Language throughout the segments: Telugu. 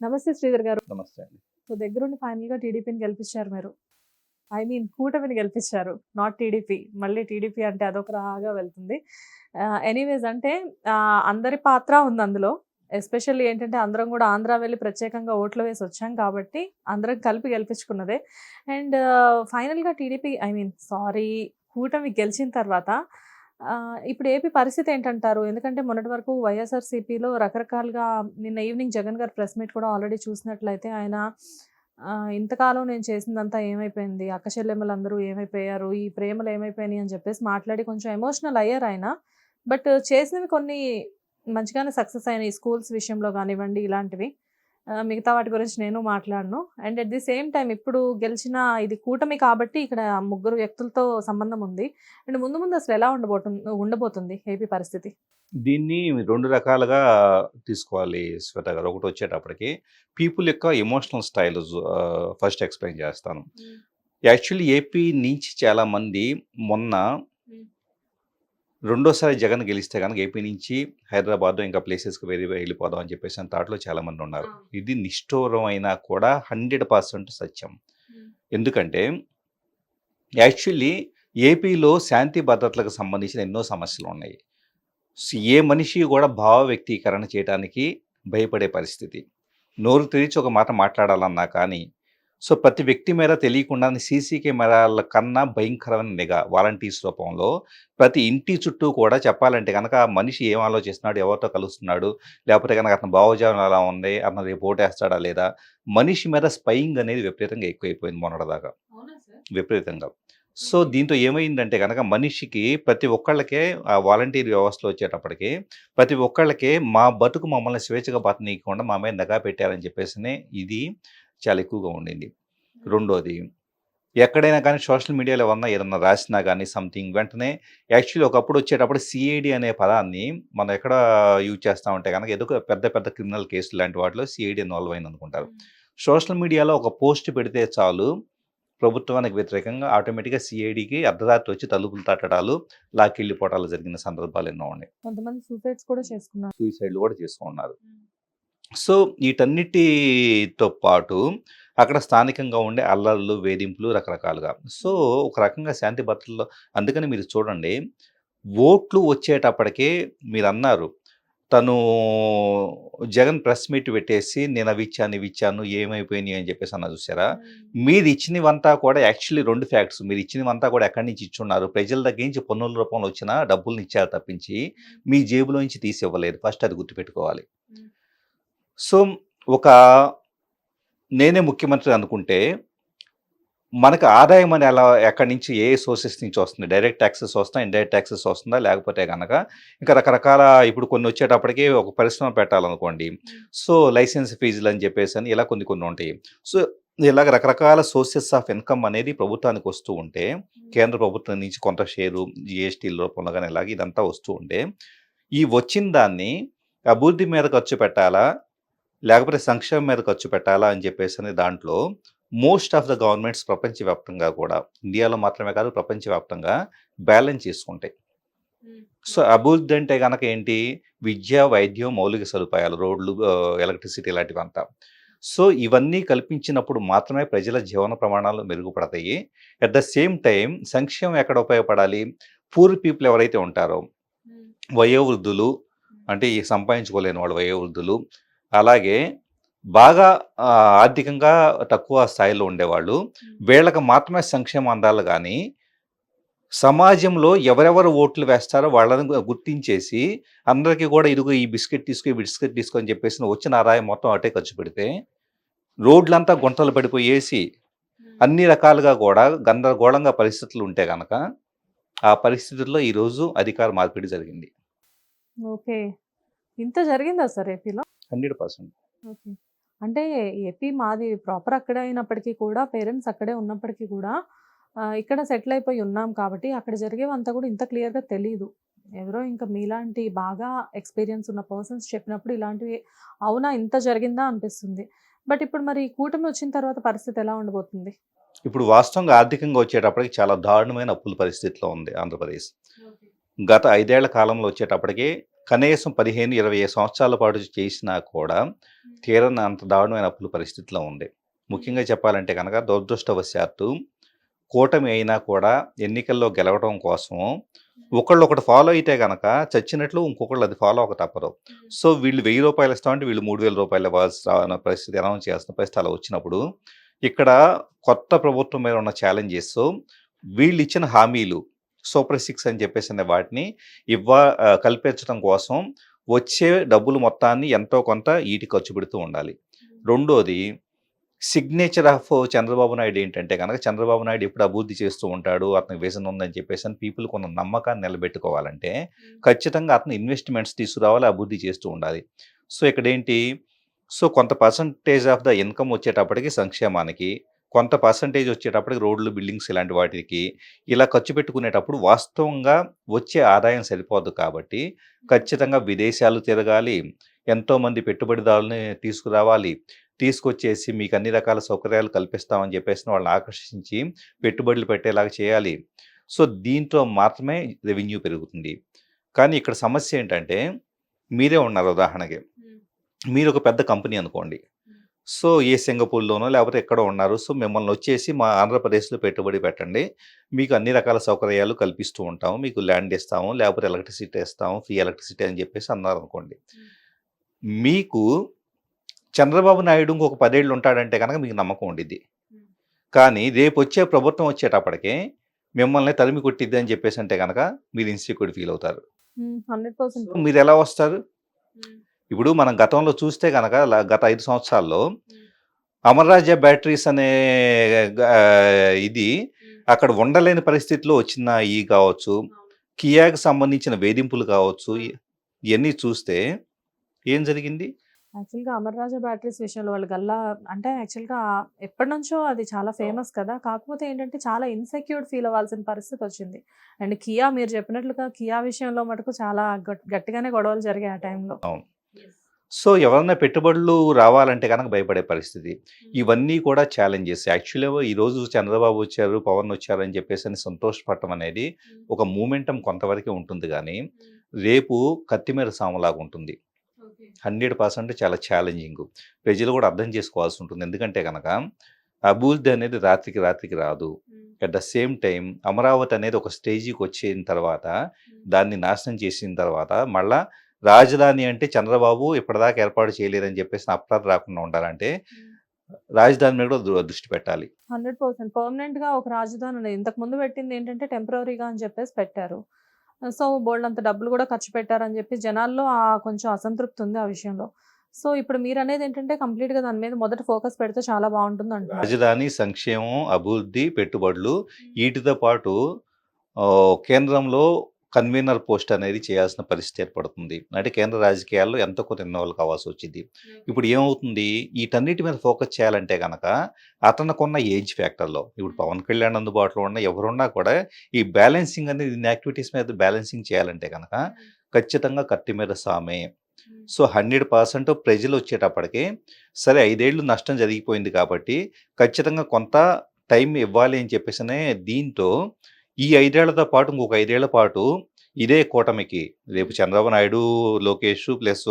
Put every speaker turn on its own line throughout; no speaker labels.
నమస్తే శ్రీధర్ గారు.
నమస్తే అండి.
సో దగ్గరుండి ఫైనల్గా టీడీపీని గెలిపించారు మీరు. ఐ మీన్ కూటమిని గెలిపించారు నాట్ టీడీపీ. మళ్ళీ టీడీపీ అంటే అదొక రాగా వెళ్తుంది. ఎనీవేస్ అంటే అందరి పాత్ర ఉంది అందులో. ఎస్పెషల్లీ ఏంటంటే అందరం కూడా ఆంధ్ర వెళ్ళి ప్రత్యేకంగా ఓట్లు వేసి వచ్చాం కాబట్టి అందరం కలిపి గెలిపించుకున్నదే. అండ్ ఫైనల్గా టీడీపీ ఐ మీన్ సారీ కూటమి గెలిచిన తర్వాత ఇప్పుడు ఏపీ పరిస్థితి ఏంటంటారు? ఎందుకంటే మొన్నటి వరకు వైఎస్ఆర్సీపీలో రకరకాలుగా నిన్న ఈవినింగ్ జగన్ గారు ప్రెస్ మీట్ కూడా ఆల్రెడీ చూసినట్లయితే ఆయన ఇంతకాలం నేను చేసిందంతా ఏమైపోయింది? అక్క అందరూ ఏమైపోయారు? ఈ ప్రేమలు ఏమైపోయినాయి అని చెప్పేసి మాట్లాడి కొంచెం ఎమోషనల్ అయ్యారు ఆయన. బట్ చేసినవి కొన్ని మంచిగానే సక్సెస్ అయినాయి. స్కూల్స్ విషయంలో కానివ్వండి ఇలాంటివి. మిగతా వాటి గురించి నేను మాట్లాడను. And at the same time ఇప్పుడు గెలిచిన ఇది కూటమి కాబట్టి ఇక్కడ ముగ్గురు వ్యక్తులతో సంబంధం ఉంది. అండ్ ముందు ముందు అసలు ఎలా ఉండబోతుంది ఉండబోతుంది ఏపీ పరిస్థితి?
దీన్ని రెండు రకాలుగా తీసుకోవాలి శ్వేత గారు. ఒకటి వచ్చేటప్పటికి పీపుల్ యొక్క ఎమోషనల్ స్టైల్ ఫస్ట్ ఎక్స్ప్లెయిన్ చేస్తాను. యాక్చువల్లీ ఏపీ నుంచి చాలా మంది మొన్న రెండోసారి జగన్ గెలిస్తే కనుక ఏపీ నుంచి హైదరాబాద్ ఇంకా ప్లేసెస్కి వేరే వెళ్ళిపోదాం అని చెప్పేసి అని థాట్లో చాలా మంది ఉన్నారు ఇది నిష్ఠూరమైనా కూడా హండ్రెడ్ పర్సెంట్ సత్యం. ఎందుకంటే యాక్చువల్లీ ఏపీలో శాంతి భద్రతలకు సంబంధించిన ఎన్నో సమస్యలు ఉన్నాయి. ఏ మనిషి కూడా భావ వ్యక్తీకరణ చేయడానికి భయపడే పరిస్థితి. నోరు తెరిచి ఒక మాట మాట్లాడాలన్నా కానీ సో ప్రతి వ్యక్తి మీద తెలియకుండా సీసీ కెమెరాల కన్నా భయంకరమైన నిఘా వాలంటీర్స్ రూపంలో ప్రతి ఇంటి చుట్టూ కూడా చెప్పాలంటే కనుక ఆ మనిషి ఏం ఆలోచిస్తున్నాడు ఎవరితో కలుస్తున్నాడు లేకపోతే కనుక అతని భావజాలం ఎలా ఉంది అతను రేపు ఓటేస్తాడా లేదా మనిషి మీద స్పయింగ్ అనేది విపరీతంగా ఎక్కువైపోయింది మొన్నటిదాకా. విపరీతంగా. సో దీంతో ఏమైందంటే కనుక మనిషికి ప్రతి ఒక్కళ్ళకే ఆ వాలంటీర్ వ్యవస్థలో వచ్చేటప్పటికి ప్రతి ఒక్కళ్ళకే మా బతుకు మమ్మల్ని స్వేచ్ఛగా బతనీయకుండా మా మీద నిఘా పెట్టారని చెప్పేసి ఇది చాలా ఎక్కువగా ఉండింది. రెండోది ఎక్కడైనా కానీ సోషల్ మీడియాలో ఏమన్నా ఏదన్నా రాసినా కానీ సంథింగ్ వెంటనే యాక్చువల్లీ ఒకప్పుడు వచ్చేటప్పుడు సిఐడి అనే పదాన్ని మనం ఎక్కడ యూజ్ చేస్తామంటే కనుక ఏదో ఒక పెద్ద పెద్ద క్రిమినల్ కేసులు లాంటి వాటిలో సిఐడి ఇన్వాల్వ్ అయింది అనుకుంటారు సోషల్ మీడియాలో ఒక పోస్ట్ పెడితే చాలు ప్రభుత్వానికి వ్యతిరేకంగా ఆటోమేటిక్గా సిఐడికి అర్ధరాత్రి వచ్చి తలుపులు తట్టడాలు లాక్కెళ్ళిపోవటాలు జరిగిన సందర్భాలు ఎన్నో ఉన్నాయి.
కొంతమంది సూసైడ్స్ కూడా చేసుకున్నారు.
సూసైడ్లు కూడా చేసుకున్నారు. సో వీటన్నిటితో పాటు అక్కడ స్థానికంగా ఉండే అల్లర్లు వేధింపులు రకరకాలుగా. సో ఒక రకంగా శాంతి భద్రతలో అందుకని మీరు చూడండి ఓట్లు వచ్చేటప్పటికే మీరు అన్నారు తను జగన్ ప్రెస్ మీట్ పెట్టేసి నేను అవి ఇచ్చాను ఇవి ఇచ్చాను ఏమైపోయినాయి అని చెప్పేసి అన్న చూసారా? మీరు ఇచ్చినవంతా కూడా యాక్చువల్లీ రెండు ఫ్యాక్ట్స్. మీరు ఇచ్చినవంతా కూడా ఎక్కడి నుంచి ఇచ్చున్నారు? ప్రజల దగ్గర నుంచి పన్నుల రూపంలో వచ్చిన డబ్బులు ఇచ్చారు తప్పించి మీ జేబులో నుంచి తీసి ఇవ్వలేదు ఫస్ట్ అది గుర్తుపెట్టుకోవాలి. సో ఒక నేనే ముఖ్యమంత్రి అనుకుంటే మనకు ఆదాయం అని ఎలా ఎక్కడి నుంచి ఏ సోర్సెస్ నుంచి వస్తుంది? డైరెక్ట్ ట్యాక్సెస్ వస్తుందా? ఇండైరెక్ట్ ట్యాక్సెస్ వస్తుందా? లేకపోతే కనుక ఇంకా రకరకాల ఇప్పుడు కొన్ని వచ్చేటప్పటికి ఒక పరిశ్రమ పెట్టాలనుకోండి. సో లైసెన్స్ ఫీజులు అని చెప్పేసి అని ఇలా కొన్ని కొన్ని ఉంటాయి. సో ఇలాగ రకరకాల సోర్సెస్ ఆఫ్ ఇన్కమ్ అనేది ప్రభుత్వానికి వస్తూ ఉంటే కేంద్ర ప్రభుత్వం నుంచి కొంత షేరు జిఎస్టీ రూపంలో కానీ ఇలాగ ఇదంతా వస్తూ ఉంటే ఈ వచ్చిన దాన్ని అభివృద్ధి మీద ఖర్చు పెట్టాలా? లేకపోతే సంక్షేమం మీద ఖర్చు పెట్టాలా అని చెప్పేసి అనే దాంట్లో మోస్ట్ ఆఫ్ ద గవర్నమెంట్స్ ప్రపంచవ్యాప్తంగా కూడా ఇండియాలో మాత్రమే కాదు ప్రపంచవ్యాప్తంగా బ్యాలెన్స్ చేసుకుంటాయి. సో అభివృద్ధి అంటే కనుక ఏంటి? విద్య వైద్యం మౌలిక సదుపాయాలు రోడ్లు ఎలక్ట్రిసిటీ ఇలాంటివంతా. సో ఇవన్నీ కల్పించినప్పుడు మాత్రమే ప్రజల జీవన ప్రమాణాలు మెరుగుపడతాయి. అట్ ద సేమ్ టైం సంక్షేమం ఎక్కడ ఉపయోగపడాలి? పూర్ పీపుల్ ఎవరైతే ఉంటారో వయోవృద్ధులు అంటే ఈ సంపాదించుకోలేని వాళ్ళు వయోవృద్ధులు అలాగే బాగా ఆర్థికంగా తక్కువ స్థాయిలో ఉండేవాళ్ళు. వీళ్ళకి మాత్రమే సంక్షేమం అందాలి కానీ సమాజంలో ఎవరెవరు ఓట్లు వేస్తారో వాళ్ళని గుర్తించేసి అందరికీ కూడా ఇదిగో ఈ బిస్కెట్ తీసుకో ఈ బిస్కెట్ తీసుకో అని చెప్పేసి వచ్చిన ఆదాయం మొత్తం అటే ఖర్చు పెడితే రోడ్లంతా గుంటలు పడిపోయేసి అన్ని రకాలుగా కూడా గందరగోళంగా పరిస్థితులు ఉంటే కనుక ఆ పరిస్థితుల్లో ఈరోజు అధికార మార్పిడి జరిగింది.
ఓకే. ఇంత జరిగిందా సార్ ఏపీలో?
Hundred percent.
ఓకే. అంటే ఏపీ మాది ప్రాపర్ అక్కడే అయినప్పటికీ కూడా పేరెంట్స్ అక్కడే ఉన్నప్పటికీ కూడా ఇక్కడ సెటిల్ అయిపోయి ఉన్నాం కాబట్టి అక్కడ జరిగేవంతా కూడా ఇంత క్లియర్గా తెలియదు ఎవరో ఇంకా మీలాంటి బాగా ఎక్స్పీరియన్స్ ఉన్న పర్సన్స్ చెప్పినప్పుడు ఇలాంటివి అవునా ఇంత జరిగిందా అనిపిస్తుంది. బట్ ఇప్పుడు మరి ఈ కూటమి వచ్చిన తర్వాత పరిస్థితి ఎలా ఉండబోతుంది?
ఇప్పుడు వాస్తవంగా ఆర్థికంగా వచ్చేటప్పటికి చాలా దారుణమైన అప్పుల పరిస్థితిలో ఉంది ఆంధ్రప్రదేశ్. గత ఐదేళ్ళ కాలంలో వచ్చేటప్పటికి కనీసం పదిహేను ఇరవై సంవత్సరాల పాటు చేసినా కూడా తీరని అంత దారుణమైన అప్పుల పరిస్థితిలో ఉంది ముఖ్యంగా చెప్పాలంటే కనుక దురదృష్టవశాత్తు కూటమి అయినా కూడా ఎన్నికల్లో గెలవడం కోసం ఒకళ్ళు ఒకటి ఫాలో అయితే కనుక చచ్చినట్లు ఇంకొకళ్ళు అది ఫాలో ఒక తప్పదు. సో వీళ్ళు వెయ్యి రూపాయలు ఇస్తామంటే వీళ్ళు మూడు వేల రూపాయలు ఇవ్వాల్సిన పరిస్థితి అనౌన్స్ చేస్తున్న పరిస్థితి అలా వచ్చినప్పుడు ఇక్కడ కొత్త ప్రభుత్వం మీద ఉన్న ఛాలెంజెస్ వీళ్ళు ఇచ్చిన హామీలు సూపర్ సిక్స్ అని చెప్పేసి అనే వాటిని ఇవ్వ కల్పించడం కోసం వచ్చే డబ్బులు మొత్తాన్ని ఎంతో కొంత ఈటి ఖర్చు పెడుతూ ఉండాలి. రెండోది సిగ్నేచర్ ఆఫ్ చంద్రబాబు నాయుడు ఏంటంటే కనుక చంద్రబాబు నాయుడు ఎప్పుడు అభివృద్ధి చేస్తూ ఉంటాడు అతనికి విజన్ ఉందని చెప్పేసి అని పీపుల్ కొన్న నమ్మకాన్ని నిలబెట్టుకోవాలంటే ఖచ్చితంగా అతను ఇన్వెస్ట్మెంట్స్ తీసుకురావాలి అభివృద్ధి చేస్తూ ఉండాలి. సో ఇక్కడ ఏంటి సో కొంత పర్సంటేజ్ ఆఫ్ ద ఇన్కమ్ వచ్చేటప్పటికి సంక్షేమానికి కొంత పర్సంటేజ్ వచ్చేటప్పటికి రోడ్లు బిల్డింగ్స్ ఇలాంటి వాటికి ఇలా ఖర్చు పెట్టుకునేటప్పుడు వాస్తవంగా వచ్చే ఆదాయం సరిపోదు కాబట్టి ఖచ్చితంగా విదేశాలు తిరగాలి ఎంతోమంది పెట్టుబడిదారులని తీసుకురావాలి తీసుకొచ్చేసి మీకు అన్ని రకాల సౌకర్యాలు కల్పిస్తామని చెప్పేసి వాళ్ళని ఆకర్షించి పెట్టుబడులు పెట్టేలాగా చేయాలి. సో దీంతో మాత్రమే రెవెన్యూ పెరుగుతుంది. కానీ ఇక్కడ సమస్య ఏంటంటే మీరే ఉన్నారు ఉదాహరణకి. మీరు ఒక పెద్ద కంపెనీ అనుకోండి. సో ఏ సింగపూర్లోనో లేకపోతే ఎక్కడో ఉన్నారు. సో మిమ్మల్ని వచ్చేసి మా ఆంధ్రప్రదేశ్లో పెట్టుబడి పెట్టండి. మీకు అన్ని రకాల సౌకర్యాలు కల్పిస్తూ ఉంటాము. మీకు ల్యాండ్ ఇస్తాము లేకపోతే ఎలక్ట్రిసిటీ ఇస్తాము ఫ్రీ ఎలక్ట్రిసిటీ అని చెప్పేసి అన్నారు అనుకోండి మీకు చంద్రబాబు నాయుడు ఇంకొక పదేళ్ళు ఉంటాడంటే కనుక మీకు నమ్మకం ఉండిద్ది. కానీ రేపు వచ్చే ప్రభుత్వం వచ్చేటప్పటికే మిమ్మల్ని తరిమి కొట్టిద్ది అని చెప్పేసి అంటే కనుక మీరు ఇన్సెక్యూర్ ఫీల్ అవుతారు. మీరు ఎలా వస్తారు? ఇప్పుడు మనం గతంలో చూస్తే కనుక గత ఐదు సంవత్సరాల్లో అమర్రాజ్య బ్యాటరీస్ అనే ఇది అక్కడ ఉండలేని పరిస్థితిలో వచ్చిన ఈ కావచ్చు కియాకి సంబంధించిన వేధింపులు కావచ్చు ఇవన్నీ చూస్తే ఏం జరిగింది?
యాక్చువల్గా అమర్రాజా బ్యాటరీస్ విషయంలో వాళ్ళు గల్లా అంటే యాక్చువల్గా ఎప్పటి నుంచో అది చాలా ఫేమస్ కదా! కాకపోతే ఏంటంటే చాలా ఇన్సెక్యూర్డ్ ఫీల్ అవ్వాల్సిన పరిస్థితి వచ్చింది. అండ్ కియా మీరు చెప్పినట్లుగా కియా విషయంలో మటుకు చాలా గట్- గట్టిగానే గొడవలు జరిగాయి ఆ టైంలో.
సో ఎవరైనా పెట్టుబడులు రావాలంటే కనుక భయపడే పరిస్థితి. ఇవన్నీ కూడా ఛాలెంజెస్. యాక్చువల్గా ఈరోజు చంద్రబాబు వచ్చారు పవన్ వచ్చారు అని చెప్పేసి అని సంతోషపడటం అనేది ఒక మూమెంటం కొంతవరకే ఉంటుంది కానీ రేపు కత్తిమీర సాములాగా ఉంటుంది. హండ్రెడ్ పర్సెంట్ చాలా ఛాలెంజింగ్. ప్రజలు కూడా అర్థం చేసుకోవాల్సి ఉంటుంది. ఎందుకంటే కనుక అభివృద్ధి అనేది రాత్రికి రాత్రికి రాదు. At the same time Amaravati అనేది ఒక స్టేజీకి వచ్చిన తర్వాత దాన్ని నాశనం చేసిన తర్వాత మళ్ళా రాజధాని అంటే చంద్రబాబు ఇప్పటిదాకా ఏర్పాటు చేయలేదని చెప్పేసి అప్రాధ రాకుండా ఉండాలంటే రాజధాని మీద కూడా దృష్టి పెట్టాలి.
Hundred percent. పర్మనెంట్గా ఒక రాజధాని ఇంతకు ముందు పెట్టింది ఏంటంటే టెంపరీగా అని చెప్పేసి పెట్టారు. సో బోల్డ్ అంత డబ్బులు కూడా ఖర్చు పెట్టారని చెప్పి జనాల్లో ఆ కొంచెం అసంతృప్తి ఉంది ఆ విషయంలో. సో ఇప్పుడు మీరు అనేది ఏంటంటే కంప్లీట్గా దాని మీద మొదట ఫోకస్ పెడితే చాలా బాగుంటుంది అంటున్నారు.
రాజధాని సంక్షేమం అభివృద్ధి పెట్టుబడులు వీటితో పాటు కేంద్రంలో కన్వీనర్ పోస్ట్ అనేది చేయాల్సిన పరిస్థితి ఏర్పడుతుంది. అంటే కేంద్ర రాజకీయాల్లో ఎంతో కొంత ఇన్వాల్వ్ కావాల్సి వచ్చింది. ఇప్పుడు ఏమవుతుంది? వీటన్నిటి మీద ఫోకస్ చేయాలంటే కనుక అతనుకున్న ఏజ్ ఫ్యాక్టర్లో ఇప్పుడు పవన్ కళ్యాణ్ అందుబాటులో ఉన్న ఎవరున్నా కూడా ఈ బ్యాలెన్సింగ్ అనేది ఇన్ని యాక్టివిటీస్ మీద బ్యాలెన్సింగ్ చేయాలంటే కనుక ఖచ్చితంగా కత్తి మీద సామే. సో హండ్రెడ్ పర్సెంట్ ప్రజలు వచ్చేటప్పటికి సరే ఐదేళ్ళు నష్టం జరిగిపోయింది కాబట్టి ఖచ్చితంగా కొంత టైం ఇవ్వాలి అని చెప్పేసి దీంతో ఈ ఐదేళ్ళతో పాటు ఇంకొక ఐదేళ్ళ పాటు ఇదే కూటమికి రేపు చంద్రబాబు నాయుడు లోకేష్ ప్లస్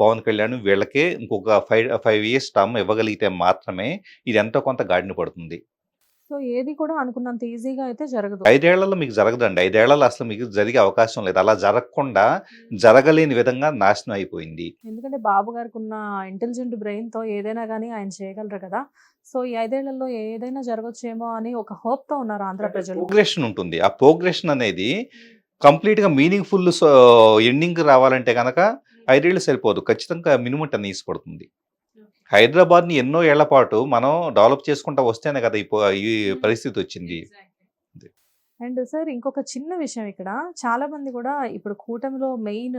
పవన్ కళ్యాణ్ వీళ్ళకే ఇంకొక ఫైవ్ ఫైవ్ ఇయర్స్ టర్మ్ ఇవ్వగలిగితే మాత్రమే ఇది ఎంతో కొంత గాడిని పడుతుంది.
సో ఏది కూడా అనుకున్నంత ఈజీగా అయితే జరగదు.
ఐదేళ్ళలో మీకు జరగదండి. ఐదేళ్ళలో అసలు మీకు జరిగే అవకాశం లేదు. అలా జరగకుండా జరగలేని విధంగా నాశనం అయిపోయింది.
ఎందుకంటే బాబు గారికి ఉన్న ఇంటెలిజెంట్ బ్రెయిన్తో ఏదైనా కానీ ఆయన చేయగలరు కదా. సో ఈ ఐదేళ్ళలో ఏదైనా జరగచ్చేమో అని ఒక హోప్తో ఉన్నారు ఆంధ్ర ప్రజలు.
ప్రోగ్రెషన్ ఉంటుంది. ఆ ప్రోగ్రెషన్ అనేది కంప్లీట్గా మీనింగ్ఫుల్ ఎండింగ్ రావాలంటే కనుక ఐదేళ్ళు సరిపోదు. ఖచ్చితంగా మినిమం టెన్ పడుతుంది. హైదరాబాద్ని ఎన్నో ఏళ్ళ పాటు మనం డెవలప్ చేసుకుంటా వస్తేనే కదా ఈ పరిస్థితి వచ్చింది.
అండ్ సార్ ఇంకొక చిన్న విషయం ఇక్కడ. చాలా మంది కూడా ఇప్పుడు కూటమిలో మెయిన్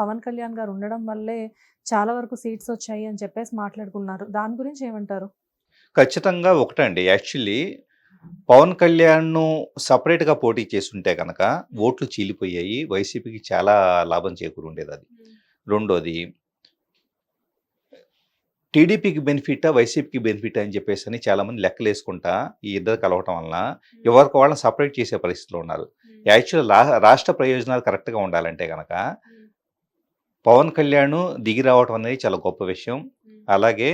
పవన్ కళ్యాణ్ గారు ఉండడం వల్లే చాలా వరకు సీట్స్ వచ్చాయి అని చెప్పేసి మాట్లాడుకున్నారు. దాని గురించి ఏమంటారు?
ఖచ్చితంగా ఒకటండి యాక్చువల్లీ పవన్ కళ్యాణ్ను సపరేట్గా పోటీ చేస్తుంటే కనుక ఓట్లు చీలిపోయాయి. వైసీపీకి చాలా లాభం చేకూరు ఉండేది అది రెండోది టీడీపీకి బెనిఫిట్ వైసీపీకి బెనిఫిట్ అని చెప్పేసి అని చాలా మంది లెక్కలు వేసుకుంటా ఈ ఇద్దరు కలవటం వలన ఎవరికి వాళ్ళని సపరేట్ చేసే పరిస్థితిలో ఉన్నారు. యాక్చువల్ రాష్ట్ర ప్రయోజనాలు కరెక్ట్గా ఉండాలంటే కనుక పవన్ కళ్యాణ్ దిగి రావటం అనేది చాలా గొప్ప విషయం. అలాగే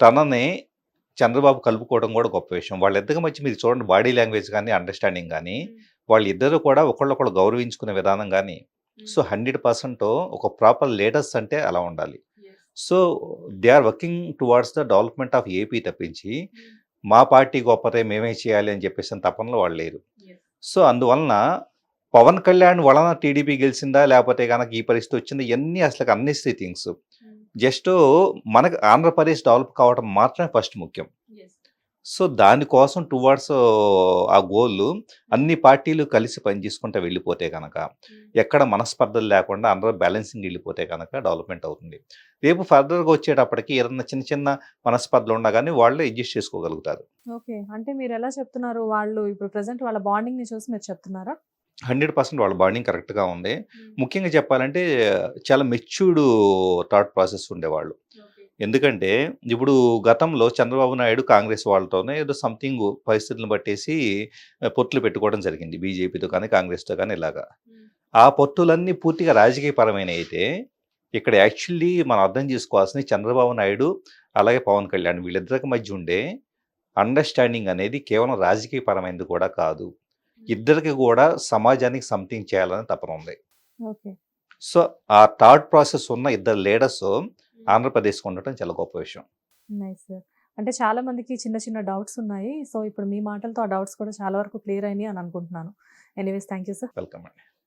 తనని చంద్రబాబు కలుపుకోవడం కూడా గొప్ప విషయం. వాళ్ళిద్దరి మధ్య మీరు చూడండి బాడీ లాంగ్వేజ్ కానీ అండర్స్టాండింగ్ కానీ వాళ్ళిద్దరూ కూడా ఒకళ్ళొకళ్ళు గౌరవించుకునే విధానం కానీ సో హండ్రెడ్ పర్సెంట్ ఒక ప్రాపర్ లీడర్స్ అంటే అలా ఉండాలి. So they are working towards the development of AP తప్పించి మా పార్టీ గొప్పతే మేమే చేయాలి అని చెప్పేసి తపనలో వాళ్ళు లేరు. సో అందువలన పవన్ కళ్యాణ్ వలన టీడీపీ గెలిచిందా లేకపోతే కనుక ఈ పరిస్థితి వచ్చిందా ఇవన్నీ అసలు అన్ని థింగ్స్. జస్ట్ మనకు ఆంధ్రప్రదేశ్ డెవలప్ కావడం మాత్రమే ఫస్ట్ ముఖ్యం. సో దానికోసం టువార్డ్స్ ఆ గోల్ అన్ని పార్టీలు కలిసి పనిచేసుకుంటూ వెళ్ళిపోతే కనుక ఎక్కడ మనస్పర్ధలు లేకుండా అందరూ బ్యాలెన్సింగ్ వెళ్ళిపోతే కనుక డెవలప్మెంట్ అవుతుంది. రేపు ఫర్దర్గా వచ్చేటప్పటికి ఏదన్నా చిన్న చిన్న మనస్పర్ధలు ఉండగానే వాళ్ళు అడ్జస్ట్ చేసుకోగలుగుతారు.
ఓకే. అంటే మీరు ఎలా చెప్తున్నారు? వాళ్ళు ఇప్పుడు ప్రెసెంట్ వాళ్ళ బాండింగ్ని చూసి మీరు చెప్తున్నారా?
హండ్రెడ్ పర్సెంట్ వాళ్ళ బాండింగ్ కరెక్ట్గా ఉంది. ముఖ్యంగా చెప్పాలంటే చాలా మెచ్యూర్డ్ థాట్ ప్రాసెస్ ఉండేవాళ్ళు. ఎందుకంటే ఇప్పుడు గతంలో చంద్రబాబు నాయుడు కాంగ్రెస్ వాళ్ళతోనే ఏదో సంథింగ్ పరిస్థితులను బట్టేసి పొత్తులు పెట్టుకోవడం జరిగింది. బీజేపీతో కానీ కాంగ్రెస్తో కానీ ఇలాగా. ఆ పొత్తులన్నీ పూర్తిగా రాజకీయపరమైన అయితే ఇక్కడ యాక్చువల్లీ మనం అర్థం చేసుకోవాల్సింది చంద్రబాబు నాయుడు అలాగే పవన్ కళ్యాణ్ వీళ్ళిద్దరికి మధ్య ఉండే అండర్స్టాండింగ్ అనేది కేవలం రాజకీయపరమైనది కూడా కాదు. ఇద్దరికి కూడా సమాజానికి సంథింగ్ చేయాలని తపన ఉంది. సో ఆ థాట్ ప్రాసెస్ ఉన్న ఇద్దరు లీడర్స్ ఆంధ్రప్రదేశ్కి ఉండటం చాలా గొప్ప విషయం.
నైస్. అంటే చాలా మందికి చిన్న చిన్న డౌట్స్ ఉన్నాయి. సో ఇప్పుడు మీ మాటలతో ఆ డౌట్స్ కూడా చాలా వరకు క్లియర్ అయినాయి అని అనుకుంటున్నాను. Anyways thank you sir.
Welcome అండి.